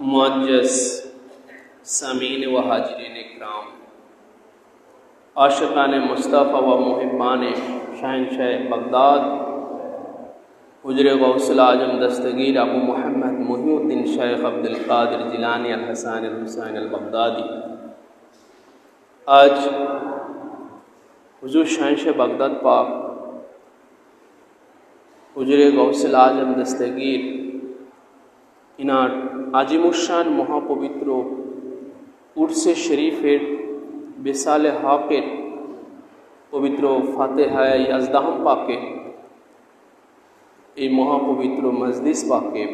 معجز سمین و حاجرین اکرام، عاشقان مصطفیٰ و محبان شاہنشاہ بغداد، حجر غوصل اعظم دستگیر ابو محمد محی الدین شیخ عبد القادر جیلانی الحسن الحسین البغدادی۔ آج حضور شاہنشاہ بغداد پاک، حجر غوث اعظم دستگیر inner আজিমুসান মহাপবিত্র উর্সে শরীফের বেসালে হকের পবিত্র ফাতেহায় আজদাহম পাকে, এই মহাপবিত্র মজলিস পাকে,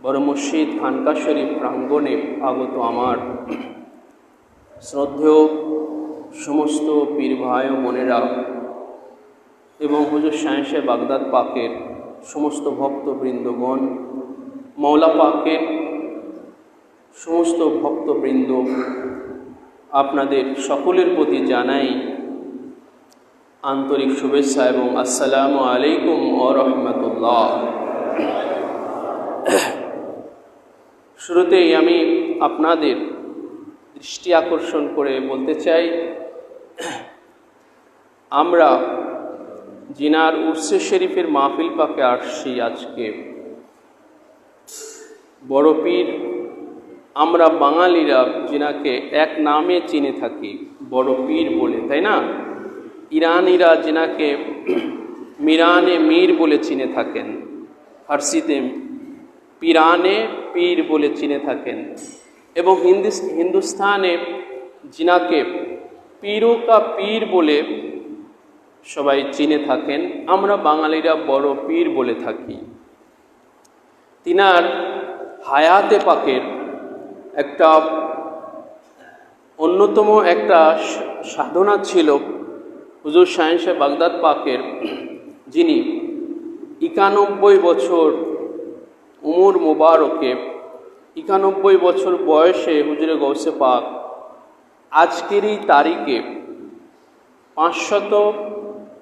বড় মসজিদ খানকা শরীফ প্রাঙ্গণে আগত আমার শ্রদ্ধেয় সমস্ত পীর ভাই ও এবং হুজুর শাহেশে বাগদাদ পাকের সমস্ত ভক্তবৃন্দগণ মৌলা পাকের সমস্ত ভক্তবৃন্দ, আপনাদের সকলের প্রতি জানাই আন্তরিক শুভেচ্ছা এবং আসসালামু আলাইকুম ও রহমতুল্লাহ। শুরুতেই আমি আপনাদের দৃষ্টি আকর্ষণ করে বলতে চাই, আমরা জিনার উর্সে শরীফের মাহফিল পাকে আসছি আজকে। বড় পীর আমরা বাঙালিরা জিনাকে এক নামে চিনে থাকি বড় পীর বলে, তাই না? ইরানিরা জিনাকে মিরানে মীর বলে চিনে থাকেন, ফার্সিতে পিরানে পীর বলে চিনে থাকেন, এবং হিন্দুস হিন্দুস্থানে জিনাকে পীরো কা পীর বলে সবাই চিনে থাকেন, আমরা বাঙালিরা বড় পীর বলে থাকি। তিনার হায়াতে পাকের একটা অন্যতম একটা সাধনা ছিল হুজুর সায়েন্সে বাগদাদ পাকের, যিনি একানব্বই বছর উমর মোবারকে, একানব্বই বছর বয়সে হুজুরে গৌসে পাক, আজকেরই তারিখে পাঁচশত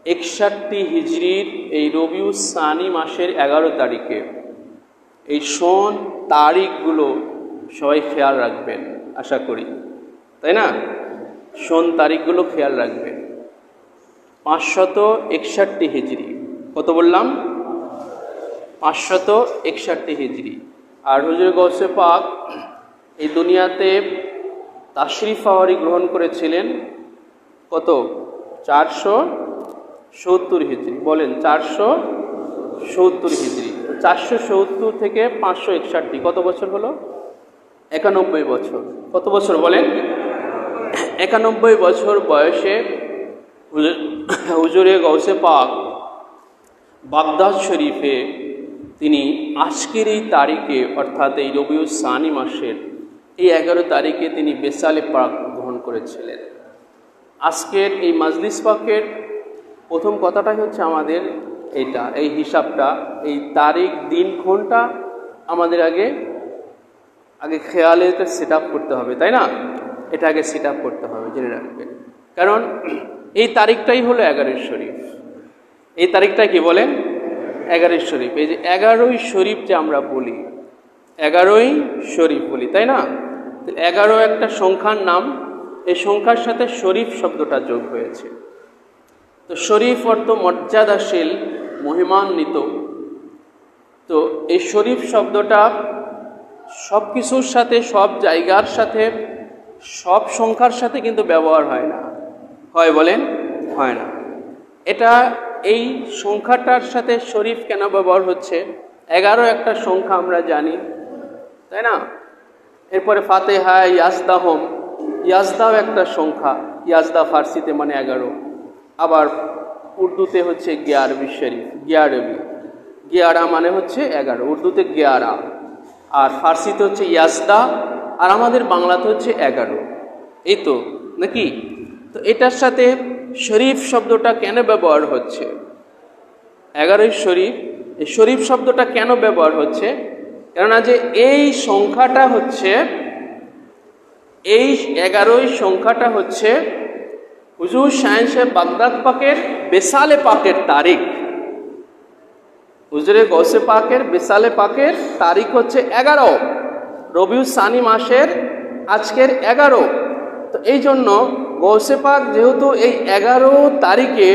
একষট্টি হিজড়ির এই রবিউ সানি মাসের এগারো তারিখে এই সন তারিখগুলো সবাই খেয়াল রাখবেন, আশা করি। তাই না? সন তারিখগুলো খেয়াল রাখবেন। পাঁচশত একষট্টি হিজড়ি। কত বললাম? পাঁচশত একষট্টি হিজড়ি। আর হুজুর গৌসে পাক এই দুনিয়াতে তাশরিফ আওয়ারি গ্রহণ করেছিলেন কত? চারশো সত্তর হিজড়ি। বলেন, চারশো সত্তর হিজড়ি। চারশো সত্তর থেকে পাঁচশো একষট্টি। কত বছর হলো? একানব্বই বছর। কত বছর বলেন? একানব্বই বছর বয়সে হুজুরে গৌসে পাক বাগদাদ শরীফে তিনি আজকের এই তারিখে, অর্থাৎ এই রবিউল সানি মাসের এই এগারো তারিখে তিনি বেসালে পাক গ্রহণ করেছিলেন। আজকের এই মাজলিস পাকের প্রথম কথাটাই হচ্ছে আমাদের এইটা এই হিসাবটা, এই তারিখ, দিন ক্ষণটা আমাদের আগে আগে খেয়ালে এটা সেট করতে হবে, তাই না? এটা আগে সেট করতে হবে, জেনে রাখবেন কারণ এই তারিখটাই হলো এগারোই শরীফ। এই তারিখটা কি বলেন? এগারোই শরীফ। এই যে এগারোই শরীফ যে আমরা বলি, এগারোই শরীফ বলি, তাই না? এগারো একটা সংখ্যার নাম, এই সংখ্যার সাথে শরীফ শব্দটা যোগ হয়েছে। তো শরীফ অর্থ মর্যাদাশীল মহিমান্বিত। তো এই শরীফ শব্দটা সব কিছুর সাথে, সব জায়গার সাথে, সব সংখ্যার সাথে কিন্তু ব্যবহার হয় না। হয় বলেন, হয় না। এটা, এই সংখ্যাটার সাথে শরীফ কেন ব্যবহার হচ্ছে? এগারো একটা সংখ্যা আমরা জানি, তাই না? এরপরে ফাতেহা, ইয়াজদাহম। ইয়াজদাও একটা সংখ্যা ইয়াজদা ফার্সিতে মানে এগারো। আবার উর্দুতে হচ্ছে গিয়ারবি শরীফ, গিয়ারবি। গিয়ারা মানে হচ্ছে এগারো, উর্দুতে গিয়ারা। আর ফার্সিতে হচ্ছে ইয়াজদা আর আমাদের বাংলাতে হচ্ছে এগারো। এই তো, নাকি? তো এটার সাথে শরীফ শব্দটা কেন ব্যবহার হচ্ছে? এগারোই শরীফ, এই শরীফ শব্দটা কেন ব্যবহার হচ্ছে? কেননা যে এই সংখ্যাটা হচ্ছে, এই এগারোই সংখ্যাটা হচ্ছে হুজুর সায়েন্সে বাগদাদ পাকের বেসালে পাকের তারিখ। হুজুরে গৌসে পাকের বেসালে পাকের তারিখ হচ্ছে এগারো। রবিউল সানি মাসের আজকের এগারো। তো এই জন্য গৌসে পাক যেহেতু এই এগারো তারিখে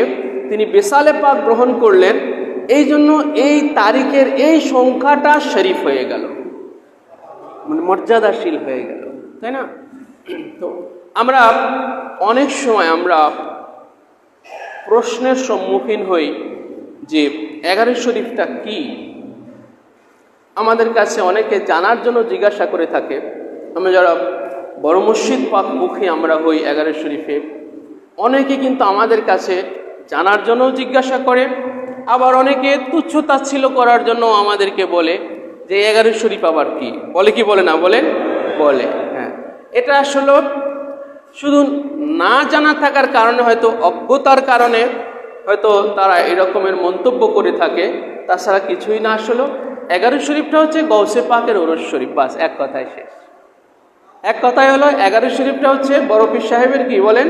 তিনি বেসালে পাক গ্রহণ করলেন, এই জন্য এই তারিখের এই সংখ্যাটা শরীফ হয়ে গেল। মানে মর্যাদাশীল হয়ে গেল। তাই না? তো আমরা অনেক সময় আমরা প্রশ্নের সম্মুখীন হই যে এগারো শরীফটা কি? আমাদের কাছে অনেকে জানার জন্য জিজ্ঞাসা করে থাকে। আমরা যারা বড় মসজিদ পাক মুখী আমরা হই এগারো শরীফে। অনেকে কিন্তু আমাদের কাছে জানার জন্য জিজ্ঞাসা করে। আবার অনেকে তুচ্ছ তাচ্ছিল্য করার জন্য আমাদেরকে বলে যে এগারো শরীফ আবার কি? বলে কি বলে না? বলেন বলে হ্যাঁ। এটা আসলে শুধু না জানা থাকার কারণে হয়তো, অজ্ঞতার কারণে হয়তো তারা এরকমের মন্তব্য করে থাকে। তাছাড়া কিছুই না আসলে এগারো শরীফটা হচ্ছে গৌসে পাকের ওরস শরীফ, বাস এক কথায় শেষ। এক কথায় হলো, এগারো শরীফটা হচ্ছে বরফির সাহেবের কি বলেন?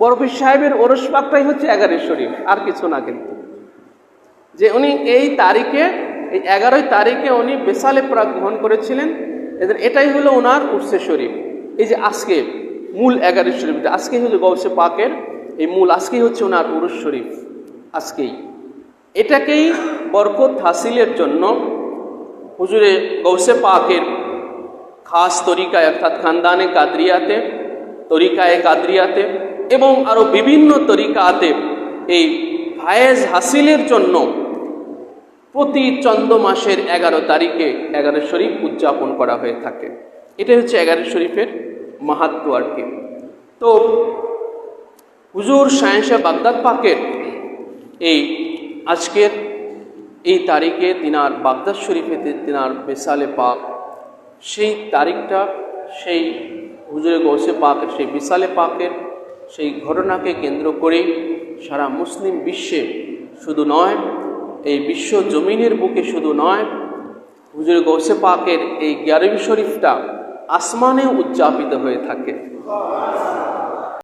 বরফির সাহেবের ওরস পাকটাই হচ্ছে এগারো শরীফ, আর কিছু না কিন্তু। যে উনি এই তারিখে, এই এগারোই তারিখে উনি বেসালে প্রাক গ্রহণ করেছিলেন এটাই হলো ওনার উর্সে শরীফ। এই যে আজকে মূল এগারো শরীফ আজকে হচ্ছে গৌসে পাকের এই মূল, আজকেই হচ্ছে ওনার উরুস শরীফ, আজকেই। এটাকেই বরকত হাসিলের জন্য হুজুরে গৌসে পাকের খাস তরিকায়, অর্থাৎ খানদানে কাদরিয়াতে, তরিকায় কাদরিয়াতে এবং আরও বিভিন্ন তরিকাতে এই ফায়েজ হাসিলের জন্য প্রতি চন্দ্র মাসের এগারো তারিখে এগারো শরীফ উদযাপন করা হয়ে থাকে। এটাই হচ্ছে এগারো শরীফের মাহাত্ম আর কি। তো, হুজুর সায়েন্সে বাগদাদ পাকের এই আজকের এই তারিখে তিনার বাগদাদ শরীফে তিনার বেসালে পাক, সেই তারিখটা, সেই হুজুরে গৌসে পাকের, সেই বিশালে পাকের সেই ঘটনাকে কেন্দ্র করে সারা মুসলিম বিশ্বে শুধু নয়, এই বিশ্ব জমিনের বুকে শুধু নয়, হুজুরে গৌসে পাকের এই গ্যারবি শরীফটা আসমানে উদযাপিত হয়ে থাকে।